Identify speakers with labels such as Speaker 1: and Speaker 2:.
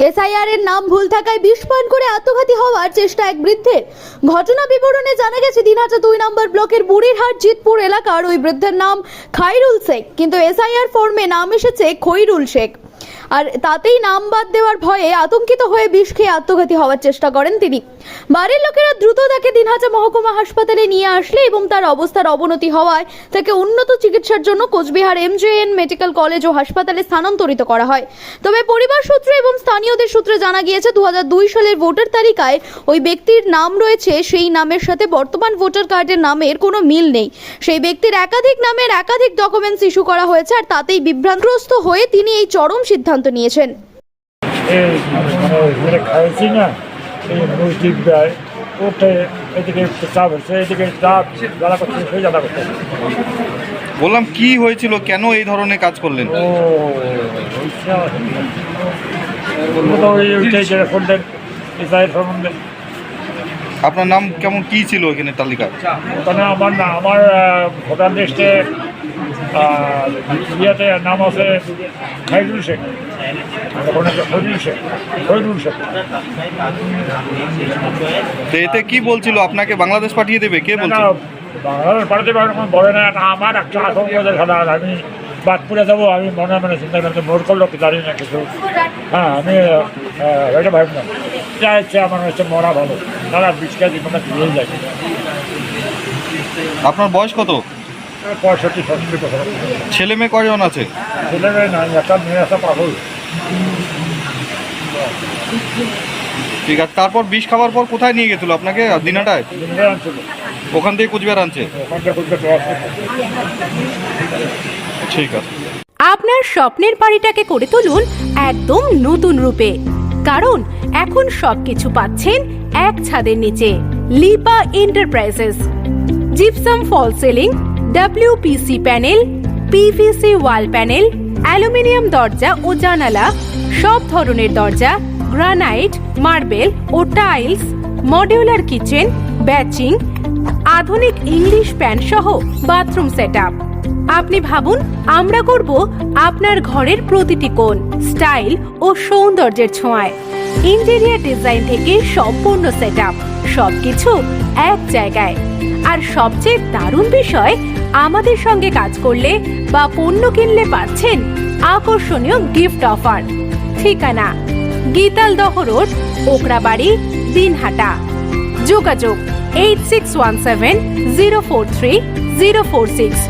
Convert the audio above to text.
Speaker 1: SIR এর নাম ভুল থাকায় বিস্ফোরণ করে আত্মঘাতী হওয়ার চেষ্টা এক বৃদ্ধের। ঘটনা বিবরণে জানা গেছে, দিনহাটা দুই নম্বর ব্লকের বুড়িরহাট, জিতপুর এলাকার ওই বৃদ্ধের নাম খাইরুল শেখ। কিন্তু এসআইআর ফর্মে নাম এসেছে খৈরুল শেখ। আর তাতেই নাম বাদ দেওয়ার ভয়ে আতঙ্কিত হয়ে বিষ খেয়ে আত্মঘাতী হওয়ার চেষ্টা করেন তিনি। বাড়ির লোকেরা দ্রুত তাকে দিনহাটা মহকুমা হাসপাতালে নিয়ে আসলে এবং তার অবস্থার অবনতি হওয়ায় তাকে উন্নত চিকিৎসার জন্য কোচবিহার এমজেএন মেডিকেল কলেজ ও হাসপাতালে স্থানান্তরিত করা হয়। তবে পরিবার সূত্রে এবং স্থানীয়দের সূত্রে জানা গিয়েছে দু হাজার দুই সালের ভোটার তালিকায় ওই ব্যক্তির নাম রয়েছে, সেই নামের সাথে বর্তমান ভোটার কার্ডের নামের কোনো মিল নেই। সেই ব্যক্তির একাধিক নামের একাধিক ডকুমেন্টস ইস্যু করা হয়েছে, আর তাতেই বিভ্রান্তগ্রস্ত হয়ে তিনি এই চরম সিদ্ধান্ত নিয়েছেন।
Speaker 2: এই মানে খাইছি না এদিকে চাপ হচ্ছে এদিকে চাপ জ্বালা করছে সেই জ্বালা করছে।
Speaker 3: বললাম কি হয়েছিল? কেন এই ধরনের কাজ করলেন? আপনার নাম কেমন কি ছিল এখানে তালিকা?
Speaker 2: ওখানে আমার না আমার ভোটার লিস্টে ইয়েতে নাম আছে খাইরুল শেখ। ফজলুল শেখ। ফজলুল শেখ।
Speaker 3: তো এতে কি বলছিল? আপনাকে বাংলাদেশ পাঠিয়ে দেবে? কে বলছিল?
Speaker 2: বাংলাদেশ পাঠাতে পারে কোনো বলে না। আমার একটা আতঙ্ক আমি বাদপুরে যাব আমি মনে মনে চিন্তা করতে মোর করল কি জানি না কিছু। হ্যাঁ আমি এটা ভাবি না যা ইচ্ছে আমার হচ্ছে মরা ভালো। তারা বিশ কেজি মানে দিয়ে যায়।
Speaker 3: আপনার বয়স কত?
Speaker 2: পঁয়ষট্টি সত্তর বছর।
Speaker 3: ছেলে মেয়ে কজন আছে?
Speaker 2: ছেলে মেয়ে নাই একটা মেয়ে আছে পাগল।
Speaker 3: ঠিক আছে তারপর বিষ খাওয়ার পর কোথায় নিয়ে গেছিল আপনাকে? দিনাটায়? ওখান থেকে কুচবিহার আনছে? ঠিক আছে।
Speaker 4: আপনার স্বপ্নের বাড়িটাকে করে তুলুন একদম নতুন রূপে। কারণ এখন সবকিছু পাচ্ছেন এক ছাদের নিচে Lipa enterprises. Gypsum false ceiling WPC panel PVC wall panel aluminium দরজা ও জানালা, সব ধরনের দরজা গ্রানাইট মার্বেল ও টাইলস মডিউলার কিচেন ব্যাচিং আধুনিক ইংলিশ প্যান সহ বাথরুম সেটআপ আপনি ভাবুন, আমরা করব আপনার ঘরের প্রতিটি কোণ স্টাইল ও সৌন্দর্যের ছোঁয়ায়। ইন্টেরিয়ার ডিজাইন থেকে সম্পূর্ণ সেটআপ সবকিছু এক জায়গায়। আর সবচেয়ে দারুণ বিষয় আমাদের সঙ্গে কাজ করলে বা পণ্য কিনলে পাচ্ছেন আকর্ষণীয় গিফট অফার ঠিকানা গীতাল দহ রোড, ওকরাবাড়ি, দিনহাটা। যোগাযোগ eight six one seven zero four three zero four six